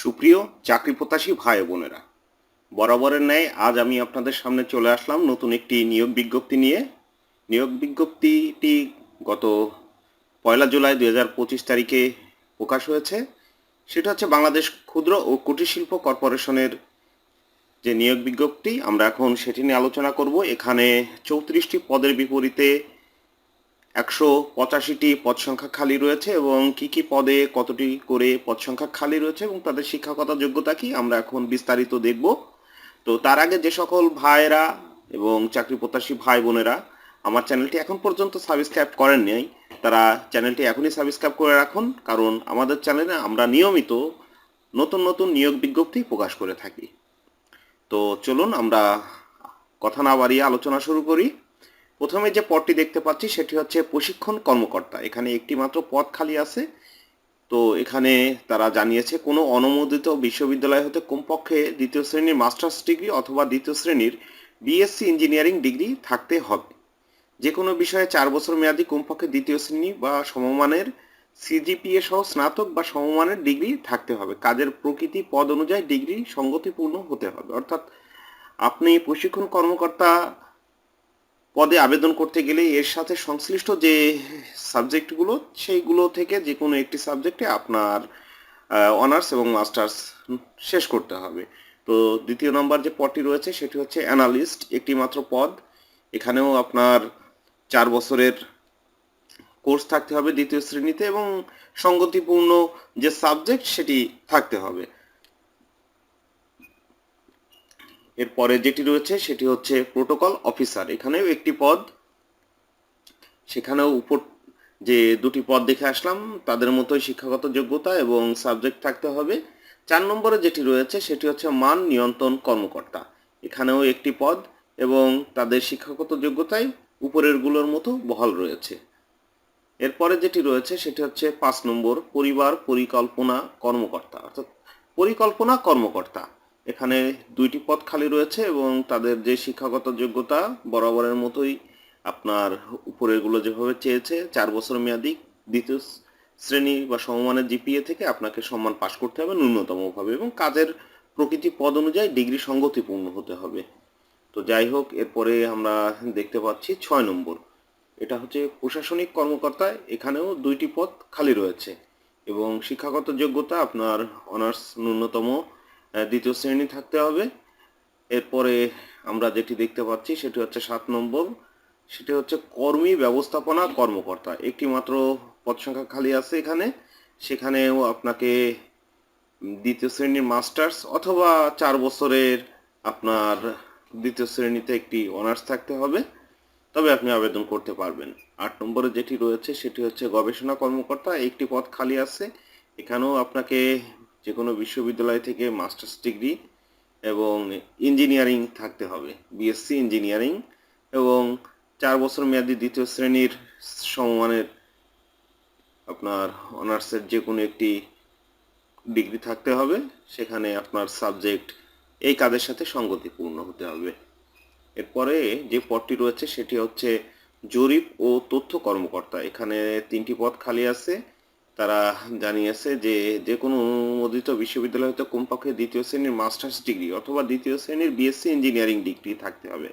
সুপ্রিয় চাকরি প্রত্যাশী ভাই বোনেরা, বরাবরের ন্যায় আজ আমি আপনাদের সামনে চলে আসলাম নতুন একটি নিয়োগ বিজ্ঞপ্তি নিয়ে। নিয়োগ বিজ্ঞপ্তিটি গত পয়লা জুলাই দুই হাজার পঁচিশ তারিখে প্রকাশ হয়েছে। সেটা হচ্ছে বাংলাদেশ ক্ষুদ্র ও কুটির শিল্প কর্পোরেশনের যে নিয়োগ বিজ্ঞপ্তি, আমরা এখন সেটি নিয়ে আলোচনা করব। এখানে চৌত্রিশটি পদের বিপরীতে একশো পঁচাশিটি পদ সংখ্যা খালি রয়েছে এবং কি কি পদে কতটি করে পদ সংখ্যা খালি রয়েছে এবং তাদের শিক্ষাগত যোগ্যতা কি আমরা এখন বিস্তারিত দেখব। তো তার আগে যে সকল ভাইয়েরা এবং চাকরি প্রত্যাশী ভাই বোনেরা, আমার চ্যানেলটি এখন পর্যন্ত সাবস্ক্রাইব করেন নাই, তারা চ্যানেলটি এখনই সাবস্ক্রাইব করে রাখুন, কারণ আমাদের চ্যানেলে আমরা নিয়মিত নতুন নতুন নিয়োগ বিজ্ঞপ্তি প্রকাশ করে থাকি। তো চলুন আমরা কথা না বাড়িয়ে আলোচনা শুরু করি। প্রথমে যে পদটি দেখতে পাচ্ছি, সেটি হচ্ছে প্রশিক্ষণ কর্মকর্তা। এখানে একটি মাত্র পদ খালি আছে। তো এখানে তারা জানিয়েছে, কোনো অনুমোদিত বিশ্ববিদ্যালয় হতে কমপক্ষে দ্বিতীয় শ্রেণির মাস্টার্স ডিগ্রি অথবা দ্বিতীয় শ্রেণির বিএসসি ইঞ্জিনিয়ারিং ডিগ্রি থাকতে হবে। যে কোনো বিষয়ে চার বছর মেয়াদি কমপক্ষে দ্বিতীয় শ্রেণি বা সমমানের সিজিপিএ সহ স্নাতক বা সমমানের ডিগ্রি থাকতে হবে। কাজের প্রকৃতি পদ অনুযায়ী ডিগ্রি সঙ্গতিপূর্ণ হতে হবে। অর্থাৎ আপনি প্রশিক্ষণ কর্মকর্তা পদে আবেদন করতে গেলে এর সাথে সংশ্লিষ্ট যে সাবজেক্টগুলো, সেইগুলো থেকে যে কোনো একটি সাবজেক্টে আপনার অনার্স এবং মাস্টার্স শেষ করতে হবে। তো দ্বিতীয় নম্বর যে পদটি রয়েছে, সেটি হচ্ছে অ্যানালিস্ট একটি মাত্র পদ। এখানেও আপনার চার বছরের কোর্স থাকতে হবে দ্বিতীয় শ্রেণীতে এবং সঙ্গতিপূর্ণ যে সাবজেক্ট সেটি থাকতে হবে। এরপরে যেটি রয়েছে সেটি হচ্ছে প্রোটোকল অফিসার এখানেও একটি পদ, সেখানেও উপর যে দুটি পদ দেখে আসলাম, তাদের মতোই শিক্ষাগত যোগ্যতা এবং সাবজেক্ট থাকতে হবে। চার নম্বরে যেটি রয়েছে সেটি হচ্ছে মান নিয়ন্ত্রণ কর্মকর্তা। এখানেও একটি পদ এবং তাদের শিক্ষাগত যোগ্যতায় উপরেরগুলোর মতো বহাল রয়েছে। এরপরে যেটি রয়েছে সেটি হচ্ছে পাঁচ নম্বর, পরিবার পরিকল্পনা কর্মকর্তা। অর্থাৎ পরিকল্পনা কর্মকর্তা। এখানে দুইটি পদ খালি রয়েছে এবং তাদের যে শিক্ষাগত যোগ্যতা বরাবরের মতোই আপনার উপরেরগুলো যেভাবে চেয়েছে, চার বছর মেয়াদি দ্বিতীয় শ্রেণি বা সমমানের জিপিএ থেকে আপনাকে সম্মান পাশ করতে হবে ন্যূনতমভাবে এবং কাজের প্রকৃতি পদ অনুযায়ী ডিগ্রি সঙ্গতিপূর্ণ হতে হবে। তো যাই হোক, এরপরে আমরা দেখতে পাচ্ছি ছয় নম্বর। এটা হচ্ছে প্রশাসনিক কর্মকর্তা, এখানেও দুইটি পদ খালি রয়েছে এবং শিক্ষাগত যোগ্যতা আপনার অনার্স ন্যূনতম দ্বিতীয় শ্রেণি থাকতে হবে। এরপরে আমরা যেটি দেখতে পাচ্ছি, সেটি হচ্ছে সাত নম্বর। সেটি হচ্ছে কর্মী ব্যবস্থাপনা কর্মকর্তা। একটি মাত্র পদ সংখ্যা খালি আছে এখানে। সেখানেও আপনাকে দ্বিতীয় শ্রেণির মাস্টার্স অথবা চার বছরের আপনার দ্বিতীয় শ্রেণীতে একটি অনার্স থাকতে হবে। তবে আপনি আবেদন করতে পারবেন। আট নম্বরে যেটি রয়েছে, সেটি হচ্ছে গবেষণা কর্মকর্তা। একটি পদ খালি আছে। এখানেও আপনাকে যে কোনো বিশ্ববিদ্যালয় থেকে মাস্টার্স ডিগ্রি এবং ইঞ্জিনিয়ারিং থাকতে হবে বিএসসি ইঞ্জিনিয়ারিং এবং চার বছর মেয়াদি দ্বিতীয় শ্রেণির সমমানের আপনার অনার্সের যে কোনো একটি ডিগ্রি থাকতে হবে, সেখানে আপনার সাবজেক্ট এই কাজের সাথে সঙ্গতিপূর্ণ হতে হবে। এরপরে যে পদটি রয়েছে সেটি হচ্ছে জরিপ ও তথ্য কর্মকর্তা, এখানে তিনটি পদ খালি আছে। তারা জানিয়েছে যে যে কোনো অনুমোদিত বিশ্ববিদ্যালয় হতে কমপক্ষে দ্বিতীয় শ্রেণির মাস্টার্স ডিগ্রি অথবা দ্বিতীয় শ্রেণির বিএসসি ইঞ্জিনিয়ারিং ডিগ্রি থাকতে হবে।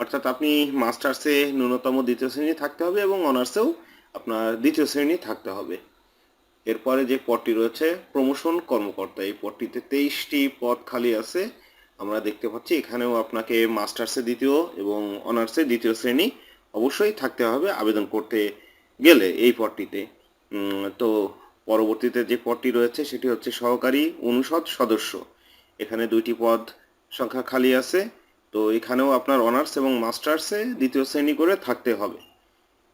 অর্থাৎ আপনি মাস্টার্সে ন্যূনতম দ্বিতীয় শ্রেণি থাকতে হবে এবং অনার্সেও আপনার দ্বিতীয় শ্রেণি থাকতে হবে। এরপরে যে পদটি রয়েছে, প্রমোশন কর্মকর্তা, এই পদটিতে তেইশটি পদ খালি আছে। আমরা দেখতে পাচ্ছি এখানেও আপনাকে মাস্টার্সে দ্বিতীয় এবং অনার্সে দ্বিতীয় শ্রেণি অবশ্যই থাকতে হবে, আবেদন করতে গেলে এই পদটিতে। তো পরবর্তীতে যে পদটি রয়েছে সেটি হচ্ছে সহকারী অনুষদ সদস্য। এখানে দুইটি পদ সংখ্যা খালি আছে, তো এখানেও আপনার অনার্স এবং মাস্টার্সে দ্বিতীয় শ্রেণি করে থাকতে হবে।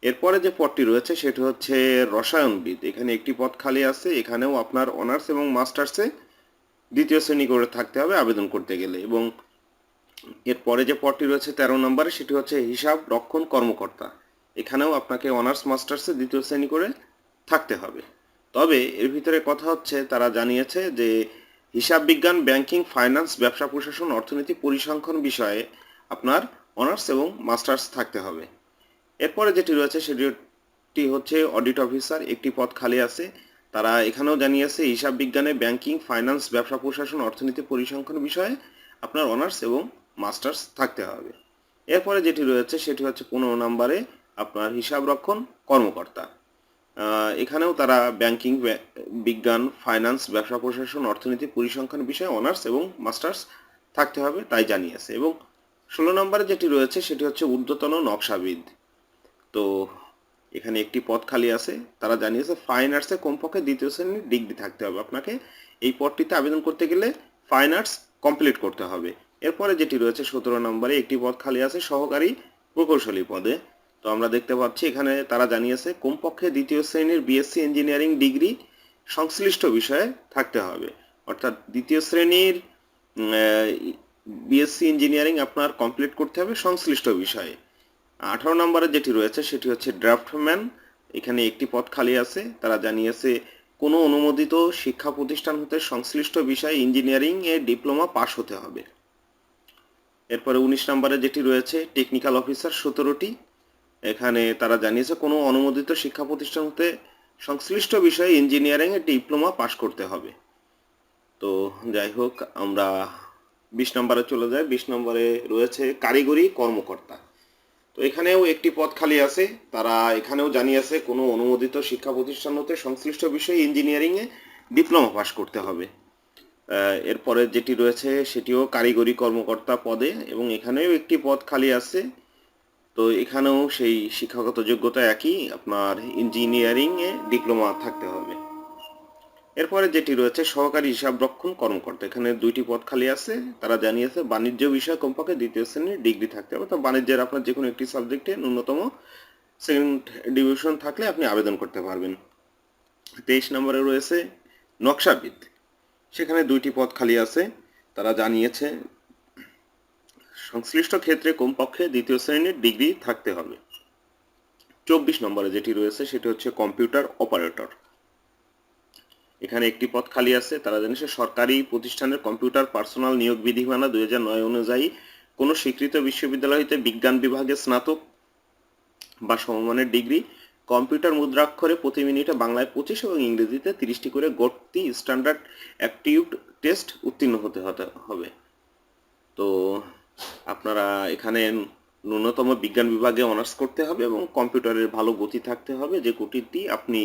এরপরে যে পদটি রয়েছে সেটি হচ্ছে রসায়নবিদ। এখানে একটি পদ খালি আছে, এখানেও আপনার অনার্স এবং মাস্টার্সে দ্বিতীয় শ্রেণি করে থাকতে হবে আবেদন করতে গেলে। এবং এরপরে যে পদটি রয়েছে তেরো নম্বরে সেটি হচ্ছে হিসাব রক্ষণ কর্মকর্তা। এখানেও আপনাকে অনার্স, মাস্টার্সে দ্বিতীয় শ্রেণি করে থাকতে হবে। তবে এর ভিতরে কথা হচ্ছে, তারা জানিয়েছে যে হিসাব বিজ্ঞান, ব্যাংকিং, ফাইন্যান্স, ব্যবসা, প্রশাসন, অর্থনীতি, পরিসংখ্যান বিষয়ে আপনার অনার্স এবং মাস্টার্স থাকতে হবে। এরপরে যেটি রয়েছে সেটি হচ্ছে অডিট অফিসার, একটি পদ খালি আছে। তারা এখানেও জানিয়েছে, হিসাব বিজ্ঞানে ব্যাংকিং, ফাইন্যান্স, ব্যবসা, প্রশাসন, অর্থনীতি, পরিসংখ্যান বিষয়ে আপনার অনার্স এবং মাস্টার্স থাকতে হবে। এরপরে যেটি রয়েছে সেটি হচ্ছে পনেরো নম্বরে আপনার হিসাব রক্ষণ কর্মকর্তা। এখানেও তারা ব্যাংকিং বিজ্ঞান ফাইন্যান্স ব্যবসা, প্রশাসন, অর্থনীতি, পরিসংখ্যান বিষয়ে অনার্স এবং মাস্টার্স থাকতে হবে তাই জানিয়েছে। এবং ষোলো নম্বরে যেটি রয়েছে সেটি হচ্ছে ঊর্ধ্বতন নকশাবিদ। তো এখানে একটি পদ খালি আছে। তারা জানিয়েছে ফাইন আর্টসে কমপক্ষে দ্বিতীয় শ্রেণির ডিগ্রি থাকতে হবে। আপনাকে এই পদটিতে আবেদন করতে গেলে ফাইন আর্টস কমপ্লিট করতে হবে। এরপরে যেটি রয়েছে, সতেরো নম্বরে একটি পদ খালি আছে, সহকারী প্রকৌশলী পদে। তো আমরা দেখতে পাচ্ছি, এখানে তারা জানিয়েছে, কমপক্ষে দ্বিতীয় শ্রেণির বিএসসি ইঞ্জিনিয়ারিং ডিগ্রি সংশ্লিষ্ট বিষয়ে থাকতে হবে। অর্থাৎ দ্বিতীয় শ্রেণির বিএসসি ইঞ্জিনিয়ারিং আপনার কমপ্লিট করতে হবে সংশ্লিষ্ট বিষয়ে। আঠারো নম্বরে যেটি রয়েছে, সেটি হচ্ছে ড্রাফটম্যান এখানে একটি পদ খালি আছে। তারা জানিয়েছে, কোনো অনুমোদিত শিক্ষা প্রতিষ্ঠান হতে সংশ্লিষ্ট বিষয়ে ইঞ্জিনিয়ারিং এ ডিপ্লোমা পাশ হতে হবে। এরপরে উনিশ নম্বরে যেটি রয়েছে টেকনিক্যাল অফিসার সতেরোটি। এখানে তারা জানিয়েছে, কোনো অনুমোদিত শিক্ষা প্রতিষ্ঠান হতে সংশ্লিষ্ট বিষয়ে ইঞ্জিনিয়ারিং এ ডিপ্লোমা পাশ করতে হবে। তো যাই হোক, আমরা বিশ নম্বরে চলে যাই। বিশ নম্বরে রয়েছে কারিগরি কর্মকর্তা। তো এখানেও একটি পদ খালি আছে। তারা এখানেও জানিয়েছে, কোনো অনুমোদিত শিক্ষা প্রতিষ্ঠান হতে সংশ্লিষ্ট বিষয়ে ইঞ্জিনিয়ারিংয়ে ডিপ্লোমা পাশ করতে হবে। এরপরে যেটি রয়েছে, সেটিও কারিগরি কর্মকর্তা পদে এবং এখানেও একটি পদ খালি আছে। তো এখানেও সেই শিক্ষাগত যোগ্যতা একই, আপনার ইঞ্জিনিয়ারিংয়ে ডিপ্লোমা থাকতে হবে। এরপরে যেটি রয়েছে, সহকারী হিসাব রক্ষণ কর্মকর্তা। এখানে দুইটি পদ খালি আছে, তারা জানিয়েছে বাণিজ্য বিষয়ে কমপক্ষে দ্বিতীয় শ্রেণির ডিগ্রি থাকতে হবে। তো বাণিজ্যের আপনার যে কোনো একটি সাবজেক্টে ন্যূনতম সেকেন্ড ডিভিশন থাকলে আপনি আবেদন করতে পারবেন। তেইশ নম্বরে রয়েছে নকশাবিদ। সেখানে দুইটি পদ খালি আছে, তারা জানিয়েছে সংশ্লিষ্ট ক্ষেত্রে কমপক্ষে দ্বিতীয় শ্রেণির ডিগ্রি থাকতে হবে। চব্বিশ নম্বরে যেটি রয়েছে, সেটি হচ্ছে কম্পিউটার অপারেটর। এখানে একটি পদ খালি আছে, তারা জানিয়েছে সরকারি প্রতিষ্ঠানের কম্পিউটার পার্সোনাল নিয়োগ বিধিমালা দুই অনুযায়ী কোনো স্বীকৃত বিশ্ববিদ্যালয় হইতে বিজ্ঞান বিভাগে স্নাতক বা সমমানের ডিগ্রি, কম্পিউটার মুদ্রাক্ষরে প্রতি মিনিটে বাংলায় পঁচিশ এবং ইংরেজিতে তিরিশটি করে গড়তি স্ট্যান্ডার্ড অ্যাপটিউড টেস্ট উত্তীর্ণ হতে হবে। তো আপনারা এখানে ন্যূনতম বিজ্ঞান বিভাগে অনার্স করতে হবে এবং কম্পিউটারের ভালো গতি থাকতে হবে, যে গতিটি আপনি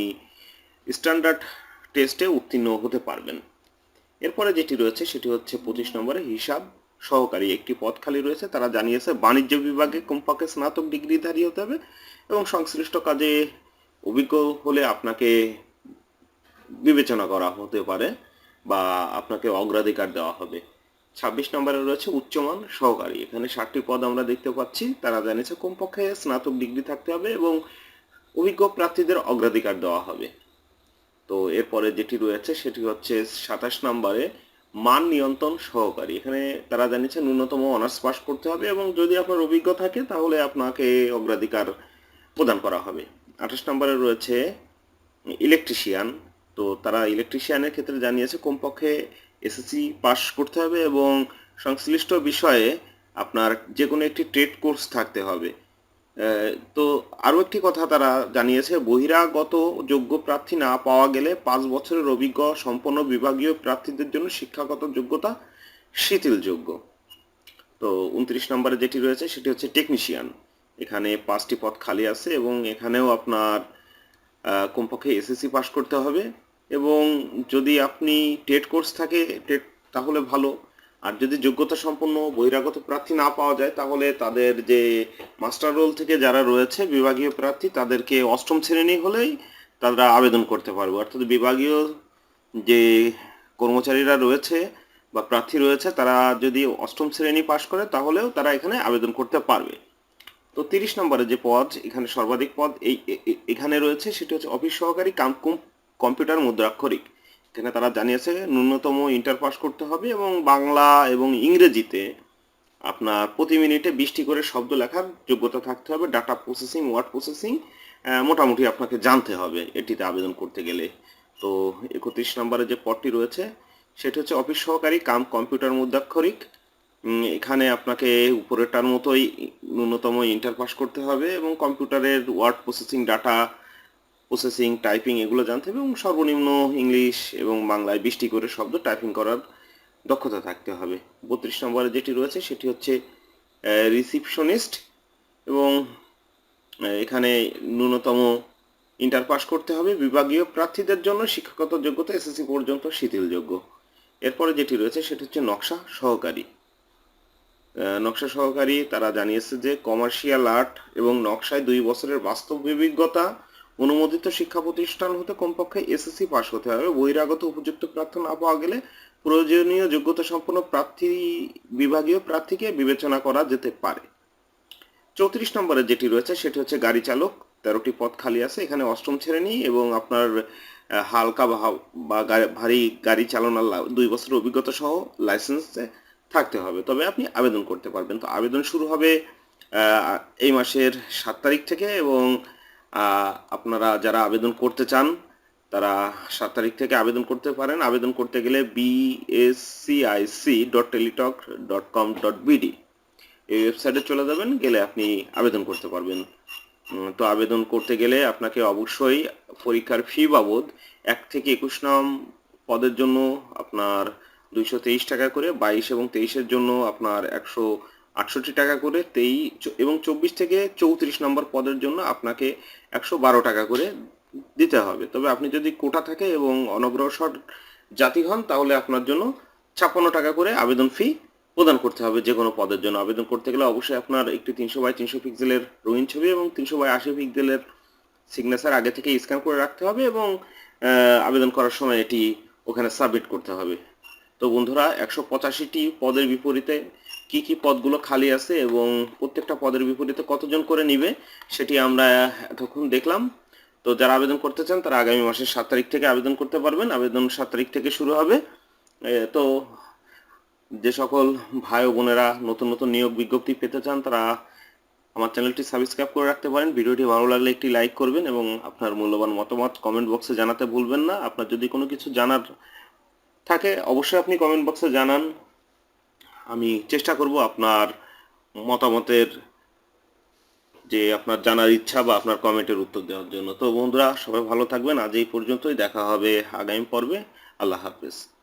স্ট্যান্ডার্ড টেস্টে উত্তীর্ণ হতে পারবেন। এরপরে যেটি রয়েছে সেটি হচ্ছে পঁচিশ নম্বরে হিসাব সহকারী একটি পদ খালি রয়েছে, তারা জানিয়েছে বাণিজ্য বিভাগে কমপক্ষে স্নাতক ডিগ্রিধারী হতে হবে এবং সংশ্লিষ্ট কাজে অভিজ্ঞ হলে আপনাকে বিবেচনা করা হতে পারে বা আপনাকে অগ্রাধিকার দেওয়া হবে। ছাব্বিশ নম্বরে রয়েছে উচ্চমান সহকারী। এখানে ষাটটি পদ আমরা দেখতে পাচ্ছি। তারা জানিয়েছে, কমপক্ষে স্নাতক ডিগ্রি থাকতে হবে এবং অভিজ্ঞ প্রার্থীদের অগ্রাধিকার দেওয়া হবে। তো এরপরে যেটি রয়েছে, সেটি হচ্ছে সাতাশ নম্বরে মান নিয়ন্ত্রণ সহকারী। এখানে তারা জানিয়েছে, ন্যূনতম অনার্স পাস করতে হবে এবং যদি আপনার অভিজ্ঞ থাকে, তাহলে আপনাকে অগ্রাধিকার প্রদান করা হবে। আঠাশ নম্বরে রয়েছে ইলেকট্রিশিয়ান। তো তারা ইলেকট্রিশিয়ানের ক্ষেত্রে জানিয়েছে, কমপক্ষে এসএসসি পাস করতে হবে এবং সংশ্লিষ্ট বিষয়ে আপনার যে কোনো একটি ট্রেড কোর্স থাকতে হবে। তো আরও একটি কথা তারা জানিয়েছে, বহিরাগত যোগ্য প্রার্থী না পাওয়া গেলে পাঁচ বছরের অভিজ্ঞ, সম্পন্ন বিভাগীয় প্রার্থীদের জন্য শিক্ষাগত যোগ্যতা শিথিলযোগ্য। তো উনত্রিশ নম্বরে যেটি রয়েছে সেটি হচ্ছে টেকনিশিয়ান এখানে পাঁচটি পদ খালি আছে এবং এখানেও আপনার কমপক্ষে এসএসসি পাস করতে হবে। এবং যদি আপনি টেট কোর্স থাকে টেট তাহলে ভালো। আর যদি যোগ্যতা সম্পন্ন বহিরাগত প্রার্থী না পাওয়া যায়, তাহলে তাদের যে মাস্টার রোল থেকে যারা রয়েছে, বিভাগীয় প্রার্থী, তাদেরকে অষ্টম শ্রেণি হলেই তারা আবেদন করতে পারবে। অর্থাৎ বিভাগীয় যে কর্মচারীরা রয়েছে বা প্রার্থী রয়েছে, তারা যদি অষ্টম শ্রেণি পাশ করে, তাহলেও তারা এখানে আবেদন করতে পারবে। তো তিরিশ নম্বরে যে পদ, এখানে সর্বাধিক পদ, এই এখানে রয়েছে, সেটি হচ্ছে অফিস সহকারী কম- কম্পিউটার মুদ্রাক্ষরিক। এখানে তারা জানিয়েছে ন্যূনতম ইন্টার পাস করতে হবে এবং বাংলা এবং ইংরেজিতে আপনার প্রতি মিনিটে বিশটি করে শব্দ লেখার যোগ্যতা থাকতে হবে, ডাটা প্রসেসিং, ওয়ার্ড প্রসেসিং মোটামুটি আপনাকে জানতে হবে এটিতে আবেদন করতে গেলে। তো একত্রিশ নম্বরে যে পদটি রয়েছে, সেটি হচ্ছে অফিস সহকারী কাম কম্পিউটার মুদ্রাক্ষরিক। এখানে আপনাকে উপরেরটার মতোই ন্যূনতম ইন্টার পাস করতে হবে এবং কম্পিউটারের word processing data processing typing এগুলো জানতে হবে এবং সর্বনিম্ন ইংলিশ এবং বাংলায় বৃষ্টি করে শব্দ টাইপিং করার দক্ষতা থাকতে হবে। বত্রিশ নম্বরে যেটি রয়েছে সেটি হচ্ছে রিসিপশনিস্ট এবং এখানে ন্যূনতম ইন্টার পাস করতে হবে। বিভাগীয় প্রার্থীদের জন্য শিক্ষাগত যোগ্যতা এসএসসি পর্যন্ত শিথিলযোগ্য। এরপরে যেটি রয়েছে সেটি হচ্ছে নকশা সহকারী। নকশা সহকারী তারা জানিয়েছে যে কমার্শিয়াল আর্ট এবং নকশায় দুই বছরের বাস্তব অভিজ্ঞতা অনুমোদিত শিক্ষা প্রতিষ্ঠান হতে কমপক্ষে এসএসসি পাশ হতে হবে। বহিরাগত উপযুক্ত প্রার্থী না পাওয়া গেলে প্রয়োজনীয় যোগ্যতা সম্পন্ন প্রার্থী, বিভাগীয় প্রার্থীকে বিবেচনা করা যেতে পারে। চৌত্রিশ নম্বরে যেটি রয়েছে, সেটি হচ্ছে গাড়ি চালক। তেরোটি পদ খালি আছে, এখানে অষ্টম শ্রেণি এবং আপনার হালকা বা ভারী গাড়ি চালানোর দুই বছরের অভিজ্ঞতা সহ লাইসেন্স থাকতে হবে। তবে আপনি আবেদন করতে পারবেন। তো আবেদন শুরু হবে এই মাসের সাত তারিখ থেকে এবং আপনারা যারা আবেদন করতে চান, তারা সাত তারিখ থেকে আবেদন করতে পারেন। আবেদন করতে গেলে BSCIC dot Teletalk dot com dot BD এই ওয়েবসাইটে চলে যাবেন, গেলে আপনি আবেদন করতে পারবেন। তো আবেদন করতে গেলে আপনাকে অবশ্যই পরীক্ষার ফি বাবদ এক থেকে একুশ নম পদের জন্য আপনার দুইশো তেইশ টাকা করে, বাইশ এবং তেইশের জন্য আপনার একশো আটষট্টি টাকা করে তেই এবং চব্বিশ থেকে চৌত্রিশ নম্বর পদের জন্য আপনাকে একশো বারো টাকা করে দিতে হবে। তবে আপনি যদি কোটা থাকে এবং অনগ্রসর জাতি হন, তাহলে আপনার জন্য ছাপ্পান্ন টাকা করে আবেদন ফি প্রদান করতে হবে যে কোনো পদের জন্য। আবেদন করতে গেলে অবশ্যই আপনার একটি তিনশো বাই তিনশো পিক্সেলের রঙিন ছবি এবং তিনশো বাই আশি পিক্সেলের সিগনেচার আগে থেকে স্ক্যান করে রাখতে হবে এবং আবেদন করার সময় এটি ওখানে সাবমিট করতে হবে। তো বন্ধুরা, একশো পঁচাশিটি পদের বিপরীতে কি কি পদগুলো খালি আছে এবং প্রত্যেকটা পদের বিপরীতে কতজন করে নিবে, সেটি আমরা এতক্ষণ দেখলাম। তো যারা আবেদন করতে চান, তারা আগামী মাসের সাত তারিখ থেকে আবেদন করতে পারবেন। আবেদন সাত তারিখ থেকে শুরু হবে। তো যে সকল ভাই বোনেরা নতুন নতুন নিয়োগ বিজ্ঞপ্তি পেতে চান, তারা আমার চ্যানেলটি সাবস্ক্রাইব করে রাখতে পারেন। ভিডিওটি ভালো লাগলে একটি লাইক করবেন এবং আপনার মূল্যবান মতামত কমেন্ট বক্সে জানাতে ভুলবেন না। আপনার যদি কোনো কিছু জানার থাকে, অবশ্যই আপনি কমেন্ট বক্সে জানান। আমি চেষ্টা করব আপনার মতামতের যে আপনার জানার ইচ্ছা বা আপনার কমেন্টের উত্তর দেওয়ার জন্য। তো বন্ধুরা, সবাই ভালো থাকবেন। আজ এই পর্যন্তই। দেখা হবে আগামী পর্বে। আল্লাহ হাফেজ।